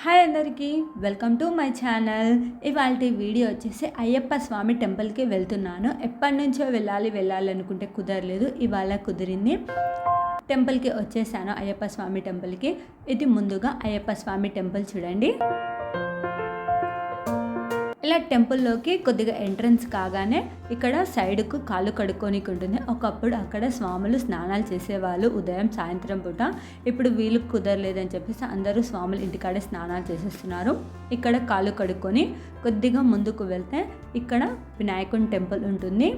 Hi అందరికీ welcome to my channel. ఇవాళ video వచ్చేసి అయ్యప్ప స్వామి టెంపుల్కి వెళ్తున్నాను. ఎప్పటి నుంచో వెళ్ళాలి వెళ్ళాలి అనుకుంటే కుదరలేదు. ఇవాళ కుదిరింది. టెంపుల్కి వచ్చేసాను అయ్యప్ప స్వామి టెంపుల్కి ఇది ముందుగా అయ్యప్ప స్వామి టెంపుల్ చూడండి. ఇలా టెంపుల్లోకి కొద్దిగా ఎంట్రన్స్ కాగానే ఇక్కడ సైడ్కు కాళ్ళు కడుక్కోనికి ఉంటుంది ఒకప్పుడు అక్కడ స్వాములు స్నానాలు చేసేవాళ్ళు ఉదయం సాయంత్రం పూట. ఇప్పుడు వీళ్ళు కుదరలేదని చెప్పేసి అందరూ స్వాములు ఇంటికాడే స్నానాలు చేసేస్తున్నారు. ఇక్కడ కాళ్ళు కడుక్కొని కొద్దిగా ముందుకు వెళ్తే ఇక్కడ వినాయకుని టెంపుల్ ఉంటుంది.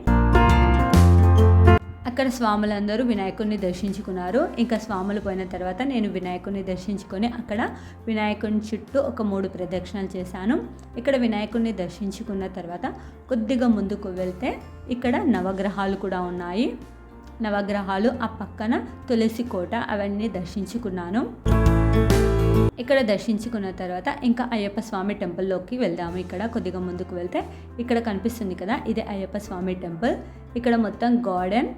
అక్కడ స్వాములందరూ వినాయకుడిని దర్శించుకున్నారు. ఇంకా స్వాములు పోయిన తర్వాత నేను వినాయకుడిని దర్శించుకొని అక్కడ వినాయకుని చుట్టూ ఒక మూడు ప్రదక్షిణలు చేశాను. ఇక్కడ వినాయకుడిని దర్శించుకున్న తర్వాత కొద్దిగా ముందుకు వెళ్తే ఇక్కడ నవగ్రహాలు కూడా ఉన్నాయి. నవగ్రహాలు ఆ పక్కన తులసి కోట అవన్నీ దర్శించుకున్నాను. ఇక్కడ దర్శించుకున్న తర్వాత ఇంకా అయ్యప్ప స్వామి టెంపుల్లోకి వెళ్దాము. ఇక్కడ కొద్దిగా ముందుకు వెళ్తే ఇక్కడ కనిపిస్తుంది కదా ఇది అయ్యప్ప స్వామి టెంపుల్ ఇక్కడ మొత్తం గార్డెన్.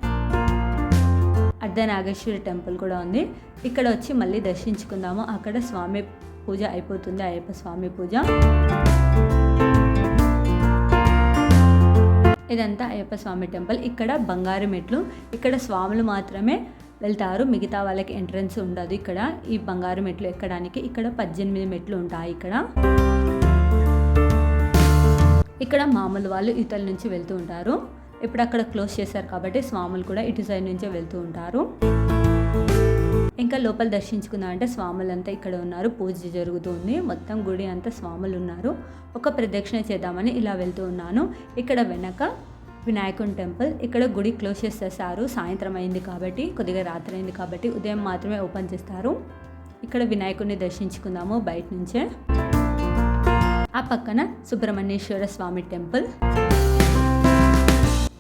అర్ధనాగేశ్వరి టెంపుల్ కూడా ఉంది. ఇక్కడ వచ్చి మళ్ళీ దర్శించుకుందాము. అక్కడ స్వామి పూజ అయిపోతుంది. అయ్యప్ప స్వామి పూజ. ఇదంతా అయ్యప్ప స్వామి టెంపుల్. ఇక్కడ బంగారు మెట్లు. ఇక్కడ స్వాములు మాత్రమే వెళ్తారు. మిగతా వాళ్ళకి ఎంట్రన్స్ ఉండదు ఇక్కడ. ఈ బంగారు మెట్లు ఎక్కడానికి? ఇక్కడ పద్దెనిమిది మెట్లు ఉంటాయి ఇక్కడ. ఇక్కడ మామూలు వాళ్ళు ఇతల నుంచి వెళ్తూ ఉంటారు. ఇప్పుడు అక్కడ క్లోజ్ చేశారు కాబట్టి స్వాములు కూడా ఇటు సైడ్ నుంచే వెళ్తూ ఉంటారు. ఇంకా లోపల దర్శించుకుందాం అంటే స్వాములంతా ఇక్కడ ఉన్నారు పూజ జరుగుతుంది మొత్తం గుడి అంతా స్వాములు ఉన్నారు ఒక ప్రదక్షిణ చేద్దామని ఇలా వెళ్తూ ఉన్నాను. ఇక్కడ వెనక వినాయకుని టెంపుల్ ఇక్కడ గుడి క్లోజ్ చేసేసారు. సాయంత్రం అయింది కాబట్టి కొద్దిగా రాత్రి అయింది కాబట్టి ఉదయం మాత్రమే ఓపెన్ చేస్తారు. ఇక్కడ వినాయకుడిని దర్శించుకుందాము బయట నుంచే. ఆ పక్కన సుబ్రహ్మణ్యేశ్వర స్వామి టెంపుల్.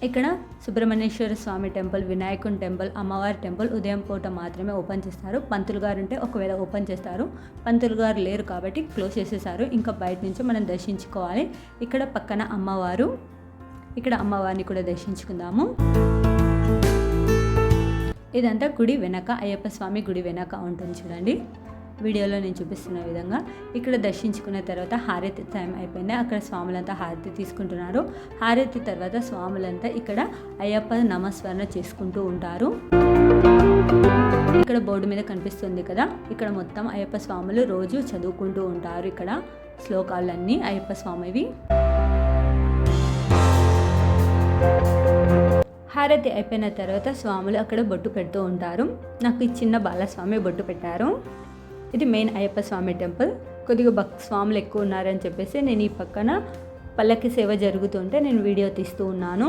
ఇక్కడ సుబ్రహ్మణ్యేశ్వర స్వామి టెంపుల్ వినాయకుని టెంపుల్ అమ్మవారి టెంపుల్ ఉదయం పూట మాత్రమే ఓపెన్ చేస్తారు. పంతులు గారు ఉంటే ఒకవేళ ఓపెన్ చేస్తారు. పంతులు గారు లేరు కాబట్టి క్లోజ్ చేసేసారు. ఇంకా బయట నుంచి మనం దర్శించుకోవాలి. ఇక్కడ పక్కన అమ్మవారు ఇక్కడ అమ్మవారిని కూడా దర్శించుకుందాము. ఇదంతా గుడి వెనక అయ్యప్ప స్వామి గుడి వెనక ఉంటుంది చూడండి. వీడియోలో నేను చూపిస్తున్న విధంగా ఇక్కడ దర్శించుకున్న తర్వాత హారతి టైం అయిపోయింది. అక్కడ స్వాములంతా హారతి తీసుకుంటున్నారు. హారతి తర్వాత స్వాములంతా ఇక్కడ అయ్యప్ప నమస్మరణ చేసుకుంటూ ఉంటారు. ఇక్కడ బోర్డు మీద కనిపిస్తుంది కదా ఇక్కడ మొత్తం అయ్యప్ప స్వాములు రోజు చదువుకుంటూ ఉంటారు ఇక్కడ. శ్లోకాలన్నీ అయ్యప్ప స్వామివి. హారతి అయిపోయిన తర్వాత స్వాములు అక్కడ బొట్టు పెడుతూ ఉంటారు. నాకు ఈ చిన్న బాలస్వామి బొట్టు పెట్టారు. ఇది మెయిన్ అయ్యప్ప స్వామి టెంపుల్. కొద్దిగా భక్ స్వాములు ఎక్కువ ఉన్నారని చెప్పేసి నేను ఈ పక్కన పల్లకి సేవ జరుగుతుంటే నేను వీడియో తీస్తూ ఉన్నాను.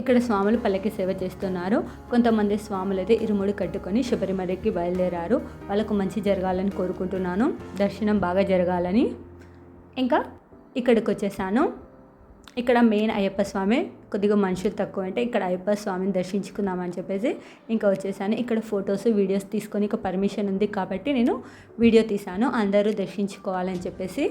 ఇక్కడ స్వాములు పల్లకి సేవ చేస్తున్నారు. కొంతమంది స్వాములు అయితే ఇరుముడి కట్టుకొని శబరిమలకి బయలుదేరారు. వాళ్ళకు మంచి జరగాలని కోరుకుంటున్నాను. దర్శనం బాగా జరగాలని. ఇంకా ఇక్కడికి వచ్చేసాను. ఇక్కడ మెయిన్ అయ్యప్ప స్వామి కొద్దిగా మనుషులు తక్కువ అంటే ఇక్కడ అయ్యప్ప స్వామిని దర్శించుకుందామని చెప్పేసి ఇంకా వచ్చేసాను. ఇక్కడ ఫొటోస్ వీడియోస్ తీసుకొని ఇక పర్మిషన్ ఉంది కాబట్టి నేను వీడియో తీశాను. అందరూ దర్శించుకోవాలని చెప్పేసి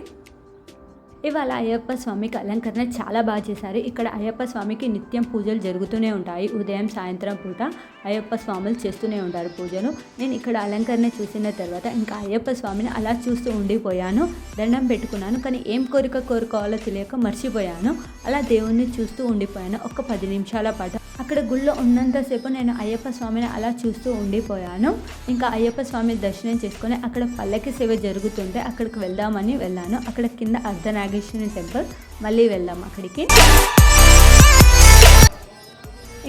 ఇవాళ అయ్యప్ప స్వామికి అలంకరణ చాలా బాగా చేశారు. ఇక్కడ అయ్యప్ప స్వామికి నిత్యం పూజలు జరుగుతూనే ఉంటాయి. ఉదయం సాయంత్రం పూట అయ్యప్ప స్వాములు చేస్తూనే ఉంటారు పూజలు నేను ఇక్కడ అలంకరణ చూసిన తర్వాత ఇంకా అయ్యప్ప స్వామిని అలా చూస్తూ ఉండిపోయాను. దండం పెట్టుకున్నాను కానీ ఏం కోరిక కోరుకోవాలో తెలియక మర్చిపోయాను. అలా దేవుణ్ణి చూస్తూ ఉండిపోయాను. ఒక పది నిమిషాల పాటు అక్కడ గుళ్ళో ఉన్నంతసేపు నేను అయ్యప్ప స్వామిని అలా చూస్తూ ఉండిపోయాను. ఇంకా అయ్యప్ప స్వామి దర్శనం చేసుకొని అక్కడ పల్లకి సేవ జరుగుతుంటే అక్కడికి వెళ్దామని వెళ్ళాను. అక్కడ కింద అర్ధనాగేశ్వరి టెంపుల్. మళ్ళీ వెళ్దాం అక్కడికి.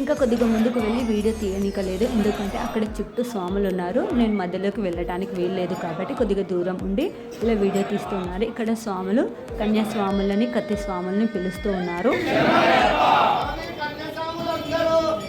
ఇంకా కొద్దిగా ముందుకు వెళ్ళి వీడియో తీయనీకలేదు. ఎందుకంటే అక్కడ చుట్టూ స్వాములు ఉన్నారు. నేను మధ్యలోకి వెళ్ళడానికి వీల్లేదు కాబట్టి కొద్దిగా దూరం ఉండి ఇలా వీడియో తీస్తున్నారు ఇక్కడ స్వాములు కన్యాస్వాములని కత్తి స్వాములని పిలుస్తూ ఉన్నారు స్వామి కన్యాసాములు కట్టిసాములు అందరూ పల్లకి సేవకు రావాలి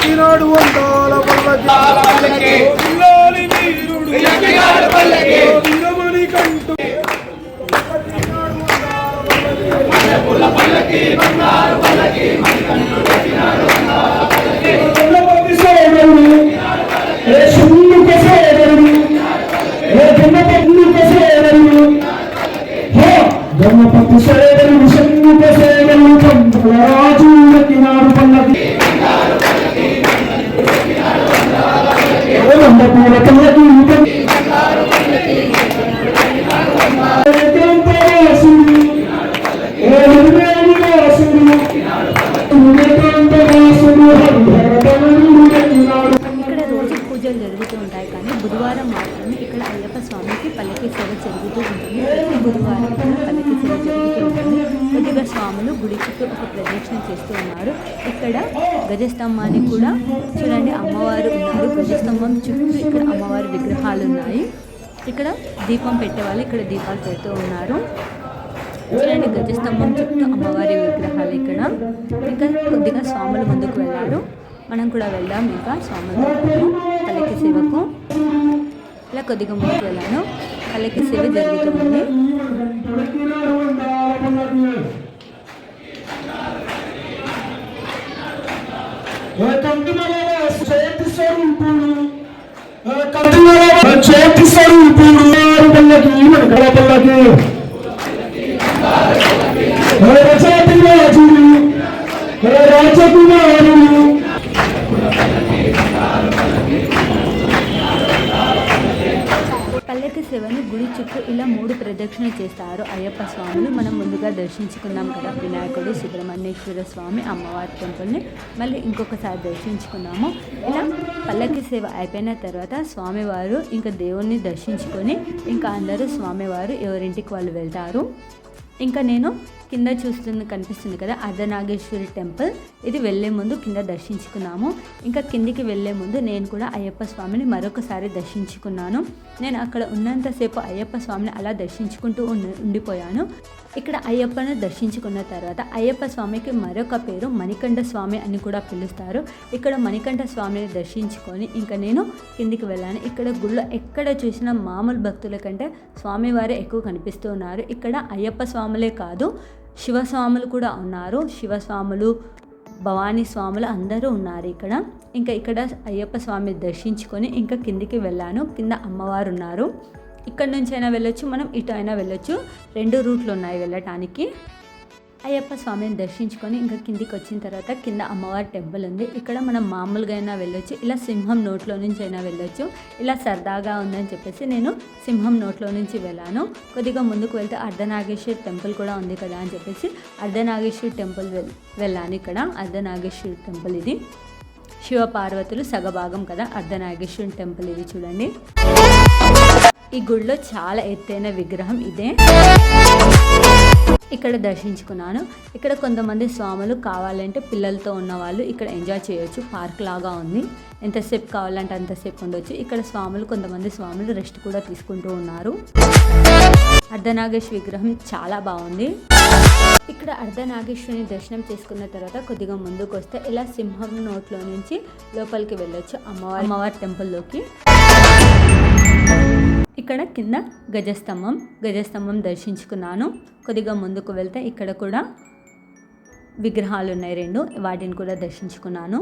ఉడికినాడు అందాల పల్లకి. వీరుడు. గజస్తంభానికి కూడా చూడండి అమ్మవారు ఉన్నారు. గజస్తంభం చుట్టూ ఇక్కడ అమ్మవారి విగ్రహాలు ఉన్నాయి. ఇక్కడ దీపం పెట్టేవాళ్ళు ఇక్కడ దీపాలు పెడుతూ ఉన్నారు. చూడండి గజస్తంభం చుట్టూ అమ్మవారి విగ్రహాలు ఇక్కడ. ఇంకా కొద్దిగా స్వాములు ముందుకు వెళ్ళారు. మనం కూడా వెళ్దాం ఇంకా స్వాములు తలకి సేవకు. ఇలా కొద్దిగా ముందుకు వెళ్ళాను. తలకి సేవ జరుగుతుంది చేతి స్వరూపుడు? చేతి స్వరూపుడు? పల్లకి పల్లకి. రచతి రాజుడు రాజకుమారుడు? పల్లకి సేవను గుడి చుట్టూ ఇలా మూడు ప్రదక్షిణ చేస్తారు. అయ్యప్ప స్వామిని మనం ముందుగా దర్శించుకున్నాం కదా. వినాయకుడు సుబ్రహ్మణ్యేశ్వర స్వామి అమ్మవారి టెంపుల్ని మళ్ళీ ఇంకొకసారి దర్శించుకున్నాము ఇలా పల్లకి సేవ అయిపోయిన తర్వాత స్వామివారు ఇంకా దేవుణ్ణి దర్శించుకొని ఇంకా అందరూ స్వామివారు ఎవరింటికి వాళ్ళు వెళ్తారు. ఇంకా నేను కింద చూస్తుంది కనిపిస్తుంది కదా అర్ధనాగేశ్వరి టెంపుల్. ఇది వెళ్ళే ముందు కింద దర్శించుకున్నాము. ఇంకా కిందికి వెళ్ళే ముందు నేను కూడా అయ్యప్ప స్వామిని మరొకసారి దర్శించుకున్నాను. నేను అక్కడ ఉన్నంతసేపు అయ్యప్ప స్వామిని అలా దర్శించుకుంటూ ఉండి ఉండిపోయాను. ఇక్కడ అయ్యప్పను దర్శించుకున్న తర్వాత అయ్యప్ప స్వామికి మరొక పేరు మణికంఠ స్వామి అని కూడా పిలుస్తారు. ఇక్కడ మణికంఠ స్వామిని దర్శించుకొని ఇంకా నేను కిందికి వెళ్ళాను. ఇక్కడ గుళ్ళో ఎక్కడ చూసినా మామూలు భక్తుల కంటే స్వామివారే ఎక్కువ కనిపిస్తూ ఉన్నారు. ఇక్కడ అయ్యప్ప స్వాములే కాదు శివస్వాములు కూడా ఉన్నారు. శివస్వాములు భవానీ స్వాములు అందరూ ఉన్నారు ఇక్కడ. ఇంకా ఇక్కడ అయ్యప్ప స్వామి దర్శించుకొని ఇంకా కిందికి వెళ్ళాను. కింద అమ్మవారు ఉన్నారు. ఇక్కడ నుంచి అయినా వెళ్ళొచ్చు మనం ఇటు అయినా వెళ్ళొచ్చు. రెండు రూట్లు ఉన్నాయి వెళ్ళటానికి. అయ్యప్ప స్వామిని దర్శించుకొని ఇంకా కిందికి వచ్చిన తర్వాత కింద అమ్మవారి టెంపుల్ ఉంది. ఇక్కడ మనం మామూలుగా అయినా వెళ్ళొచ్చు. ఇలా సింహం నోట్లో నుంచి అయినా వెళ్ళొచ్చు. ఇలా సరదాగా ఉందని చెప్పేసి నేను సింహం నోట్లో నుంచి వెళ్ళాను. కొద్దిగా ముందుకు వెళ్తే అర్ధనాగేశ్వర టెంపుల్ కూడా ఉంది కదా అని చెప్పేసి అర్ధనాగేశ్వర టెంపుల్ వెల్ వెళ్ళాను ఇక్కడ. అర్ధనాగేశ్వరి టెంపుల్ ఇది. శివ పార్వతులు సగభాగం కదా అర్ధనాగేశ్వరి టెంపుల్ ఇది చూడండి. ఈ గుడిలో చాలా ఎత్తైన విగ్రహం ఇదే. ఇక్కడ దర్శించుకున్నాను. ఇక్కడ కొంతమంది స్వాములు కావాలంటే పిల్లలతో ఉన్న వాళ్ళు ఇక్కడ ఎంజాయ్ చేయొచ్చు. పార్క్ లాగా ఉంది. ఎంతసేపు కావాలంటే అంతసేపు ఉండొచ్చు. ఇక్కడ స్వాములు కొంతమంది స్వాములు రెస్ట్ కూడా తీసుకుంటూ ఉన్నారు. అర్ధనాగేశ్వర విగ్రహం చాలా బాగుంది. ఇక్కడ అర్ధనాగేశ్వరిని దర్శనం చేసుకున్న తర్వాత కొద్దిగా ముందుకు వస్తే ఇలా సింహం నోట్లో నుంచి లోపలికి వెళ్ళొచ్చు అమ్మవారి అమ్మవారి టెంపుల్లోకి. ఇక్కడ కింద గజస్తంభం గజస్తంభం దర్శించుకున్నాను. కొద్దిగా ముందుకు వెళ్తే ఇక్కడ కూడా విగ్రహాలు ఉన్నాయి రెండు వాటిని కూడా దర్శించుకున్నాను.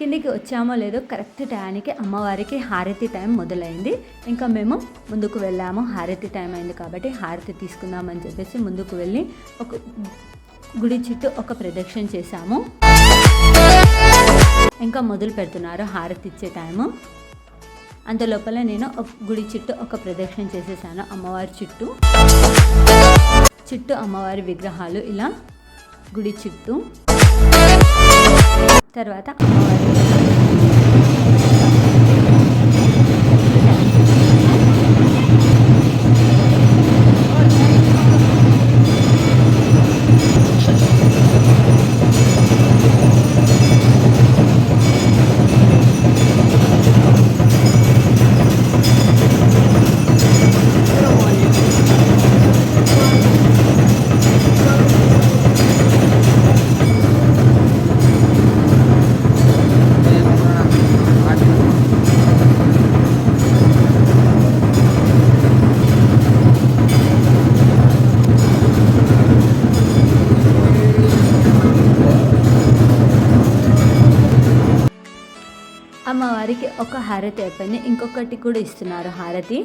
కిందికి వచ్చామో లేదో కరెక్ట్ టైంకి అమ్మవారికి హారతి టైం మొదలైంది. ఇంకా మేము ముందుకు వెళ్ళాము. హారతి టైం అయింది కాబట్టి హారతి తీసుకుందామని చెప్పేసి ముందుకు వెళ్ళి ఒక గుడి చుట్టూ ఒక ప్రదక్షిణ చేశాము. ఇంకా మొదలు పెడుతున్నారు హారతి ఇచ్చే టైము. అంత లోపల నేను గుడి చుట్టూ ఒక ప్రదక్షిణ చేసేసాను అమ్మవారి చుట్టూ. చుట్టూ అమ్మవారి విగ్రహాలు ఇలా గుడి చుట్టూ. తర్వాత అమ్మవారి అమ్మవారికి ఒక హారతి అయిపోయింది. ఇంకొకటి కూడా ఇస్తున్నారు హారతి.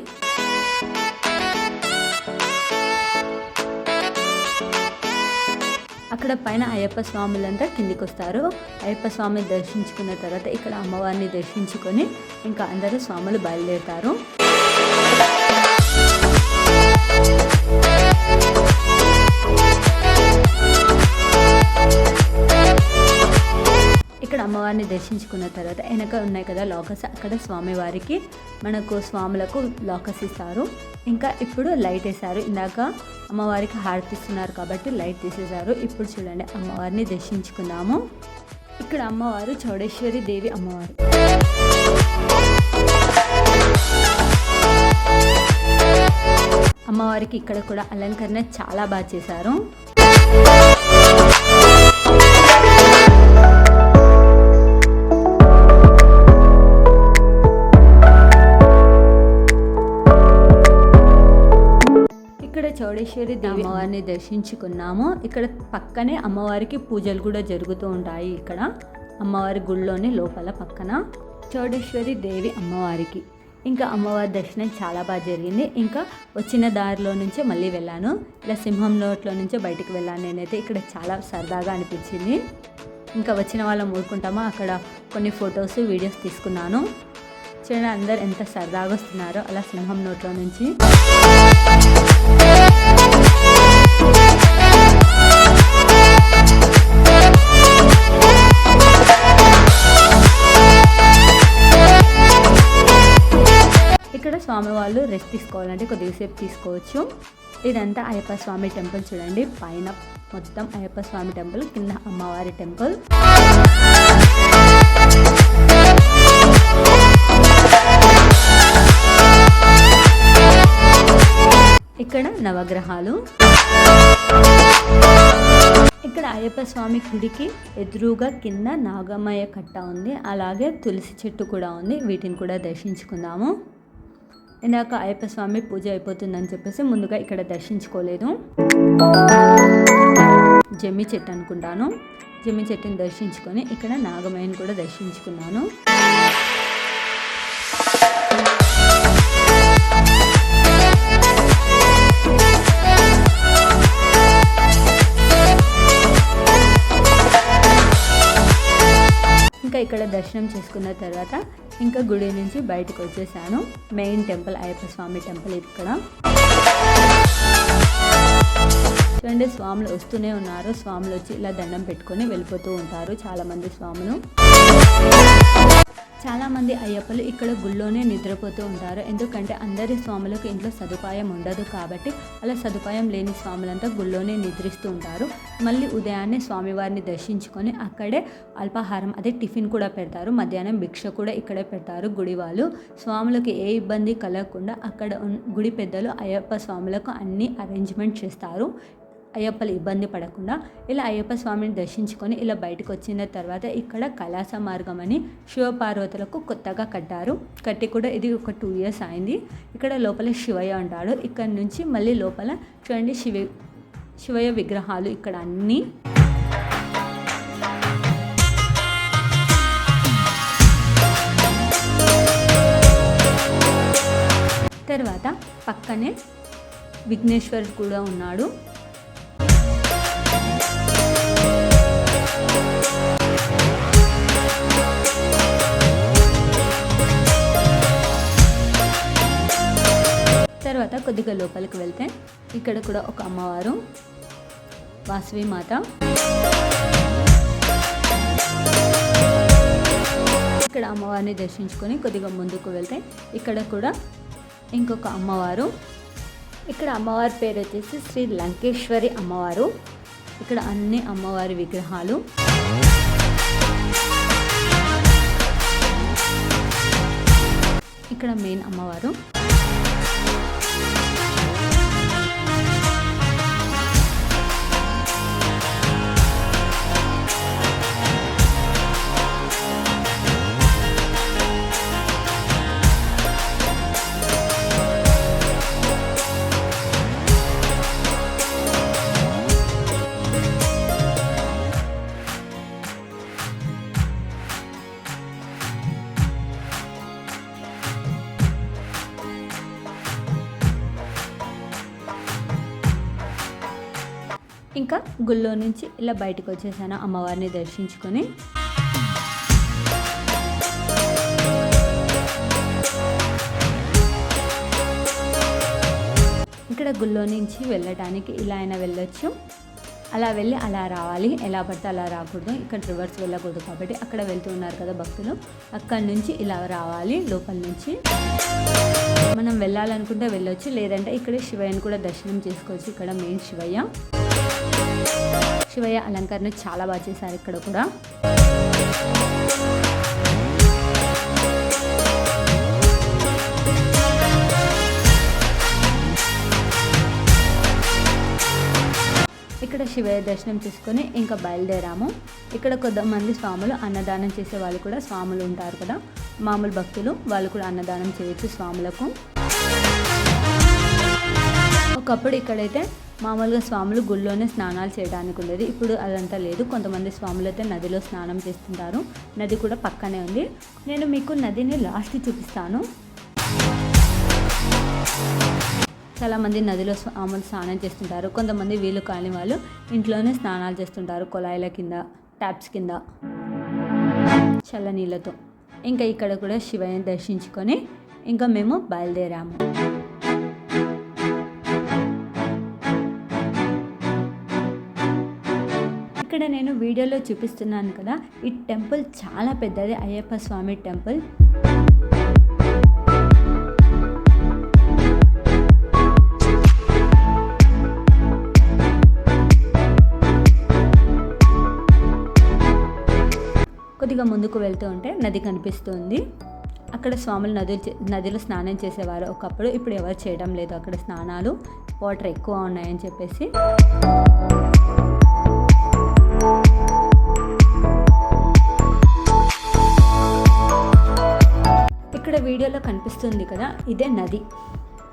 అక్కడ పైన అయ్యప్ప స్వాములంతా కిందికి వస్తారు అయ్యప్ప స్వామిని దర్శించుకున్న తర్వాత ఇక్కడ అమ్మవారిని దర్శించుకొని ఇంకా అందరూ స్వాములు బయలుదేరుతారు. అమ్మవారిని దర్శించుకున్న తర్వాత వెనక ఉన్నాయి కదా లోకస్ అక్కడ స్వామివారికి మనకు స్వాములకు లాకర్స్ ఇస్తారు. ఇంకా ఇప్పుడు లైట్ వేశారు. ఇందాక అమ్మవారికి హారతిస్తున్నారు కాబట్టి లైట్ తీసేశారు. ఇప్పుడు చూడండి అమ్మవారిని దర్శించుకుందాము. ఇక్కడ అమ్మవారు చౌడేశ్వరి దేవి అమ్మవారు. అమ్మవారికి ఇక్కడ కూడా అలంకరణ చాలా బాగా చేశారు. చౌడేశ్వరి దేవి అమ్మవారిని దర్శించుకున్నాము. ఇక్కడ పక్కనే అమ్మవారికి పూజలు కూడా జరుగుతూ ఉంటాయి ఇక్కడ. అమ్మవారి గుళ్ళోని లోపల పక్కన. చౌడేశ్వరి దేవి అమ్మవారికి. ఇంకా అమ్మవారి దర్శనం చాలా బాగా జరిగింది. ఇంకా వచ్చిన దారిలో నుంచే మళ్ళీ వెళ్ళాను. ఇలా సింహం నోట్లో నుంచే బయటికి వెళ్ళాను. నేనైతే ఇక్కడ చాలా సరదాగా అనిపించింది. ఇంకా వచ్చిన వాళ్ళం ఊరుకుంటామో? అక్కడ కొన్ని ఫొటోస్ వీడియోస్ తీసుకున్నాను. చూడండి అందరు ఎంత సరదాగా వస్తున్నారో. అలా సింహం నోట్లో నుంచి. ఇక్కడ స్వామి వాళ్ళు రెస్ట్ తీసుకోవాలంటే కొద్దిసేపు తీసుకోవచ్చు. ఇదంతా అయ్యప్ప స్వామి టెంపుల్ చూడండి. పైన మొత్తం అయ్యప్ప స్వామి టెంపుల్ కింద అమ్మవారి టెంపుల్. ఇక్కడ నవగ్రహాలు. ఇక్కడ అయ్యప్ప స్వామి గుడికి ఎదురుగా కింద నాగమయ్య కట్ట ఉంది. అలాగే తులసి చెట్టు కూడా ఉంది. వీటిని కూడా దర్శించుకుందాము. ఇందాక అయ్యప్ప స్వామి పూజ అయిపోతుందని చెప్పేసి ముందుగా ఇక్కడ దర్శించుకోలేదు. జమ్మి చెట్టు అనుకుంటాను. జమ్మి చెట్టుని దర్శించుకొని ఇక్కడ నాగమయ్యని కూడా దర్శించుకున్నాను. అక్కడ ఇక్కడ దర్శనం చేసుకున్న తర్వాత ఇంకా గుడి నుంచి బయటకు వచ్చేసాను. Main temple Ayyappa Swamy temple ఇక్కడ. చూడండి స్వాములు వస్తూనే ఉన్నారు. స్వాములు వచ్చి ఇలా దండం పెట్టుకొని వెళ్ళిపోతూ ఉంటారు చాలామంది స్వాములు. చాలామంది అయ్యప్పలు ఇక్కడ గుళ్ళోనే నిద్రపోతూ ఉంటారు. ఎందుకంటే అందరి స్వాములకు ఇంట్లో సదుపాయం ఉండదు కాబట్టి అలా సదుపాయం లేని స్వాములంతా గుళ్ళోనే నిద్రిస్తూ ఉంటారు. మళ్ళీ ఉదయాన్నే స్వామివారిని దర్శించుకొని అక్కడే అల్పాహారం అదే టిఫిన్ కూడా పెడతారు. మధ్యాహ్నం భిక్ష కూడా ఇక్కడే పెడతారు గుడి వాళ్ళు స్వాములకు ఏ ఇబ్బంది కలగకుండా అక్కడ గుడి పెద్దలు అయ్యప్ప స్వాములకు అన్ని అరేంజ్మెంట్ చేస్తారు. అయ్యప్పలు ఇబ్బంది పడకుండా ఇలా అయ్యప్ప స్వామిని దర్శించుకొని ఇలా బయటకు వచ్చిన తర్వాత ఇక్కడ కైలాస మార్గం అని శివపార్వతులకు కొత్తగా కట్టారు. కట్టి కూడా ఇది ఒక టూ ఇయర్స్ అయింది. ఇక్కడ లోపల శివయ్య ఉంటాడు. ఇక్కడ నుంచి మళ్ళీ లోపల చూడండి శివ శివయ్య విగ్రహాలు ఇక్కడ అన్నీ. తర్వాత పక్కనే విఘ్నేశ్వరుడు కూడా ఉన్నాడు. తర్వాత కొద్దిగా లోపలికి వెళ్తే ఇక్కడ కూడా ఒక అమ్మవారు వాసవి మాత. ఇక్కడ అమ్మవారిని దర్శించుకొని కొద్దిగా ముందుకు వెళ్తే ఇక్కడ కూడా ఇంకొక అమ్మవారు. ఇక్కడ అమ్మవారి పేరు వచ్చేసి శ్రీ లంకేశ్వరి అమ్మవారు. ఇక్కడ అన్ని అమ్మవారి విగ్రహాలు. ఇక్కడ మెయిన్ అమ్మవారు. గుళ్ళో నుంచి ఇలా బయటకు వచ్చేసాను అమ్మవారిని దర్శించుకొని. ఇక్కడ గుళ్ళో నుంచి వెళ్ళటానికి ఇలా అయినా వెళ్ళొచ్చు. అలా వెళ్ళి అలా రావాలి. ఎలా పడితే అలా రాకూడదు. ఇక్కడ రివర్స్ వెళ్ళకూడదు కాబట్టి అక్కడ వెళ్తూ ఉన్నారు కదా భక్తులు. అక్కడి నుంచి ఇలా రావాలి లోపల నుంచి. మనం వెళ్ళాలనుకుంటే వెళ్ళొచ్చు. లేదంటే ఇక్కడ శివయ్యని కూడా దర్శనం చేసుకోవచ్చు. ఇక్కడ మెయిన్ శివయ్య. శివయ్య అలంకరణ చాలా బాగా చేశారు ఇక్కడ కూడా. ఇక్కడ శివయ్య దర్శనం చేసుకొని ఇంకా బయలుదేరాము. ఇక్కడ కొంతమంది స్వాములు అన్నదానం చేసే వాళ్ళు కూడా స్వాములు ఉంటారు కదా. మామూలు భక్తులు వాళ్ళు కూడా అన్నదానం చేయొచ్చు స్వాములకు. ఒకప్పుడు ఇక్కడైతే మామూలుగా స్వాములు గుళ్ళోనే స్నానాలు చేయడానికి ఉండేది. ఇప్పుడు అదంతా లేదు. కొంతమంది స్వాములు అయితే నదిలో స్నానం చేస్తుంటారు. నది కూడా పక్కనే ఉంది. నేను మీకు నదిని లాస్ట్ చూపిస్తాను. చాలామంది నదిలో స్వాములు స్నానం చేస్తుంటారు. కొంతమంది వీలు కాని వాళ్ళు ఇంట్లోనే స్నానాలు చేస్తుంటారు. కొలాయిల కింద ట్యాప్స్ కింద. చల్ల నీళ్ళతో. ఇంకా ఇక్కడ కూడా శివయ్యని దర్శించుకొని ఇంకా మేము బయలుదేరాము. ఇక్కడ నేను వీడియోలో చూపిస్తున్నాను కదా ఈ టెంపుల్ చాలా పెద్దది అయ్యప్ప స్వామి టెంపుల్. కొద్దిగా ముందుకు వెళ్తూ ఉంటే నది కనిపిస్తుంది. అక్కడ స్వాములు నదులు నదిలో స్నానం చేసేవారు ఒకప్పుడు ఇప్పుడు ఎవరు చేయడం లేదు. అక్కడ స్నానాలు వాటర్ ఎక్కువ ఉన్నాయని చెప్పేసి. వీడియోలో కనిపిస్తుంది కదా ఇదే నది.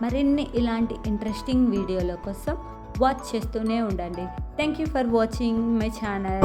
మరిన్ని ఇలాంటి ఇంట్రెస్టింగ్ వీడియోల కోసం వాచ్ చేస్తూనే ఉండండి. Thank you for watching my channel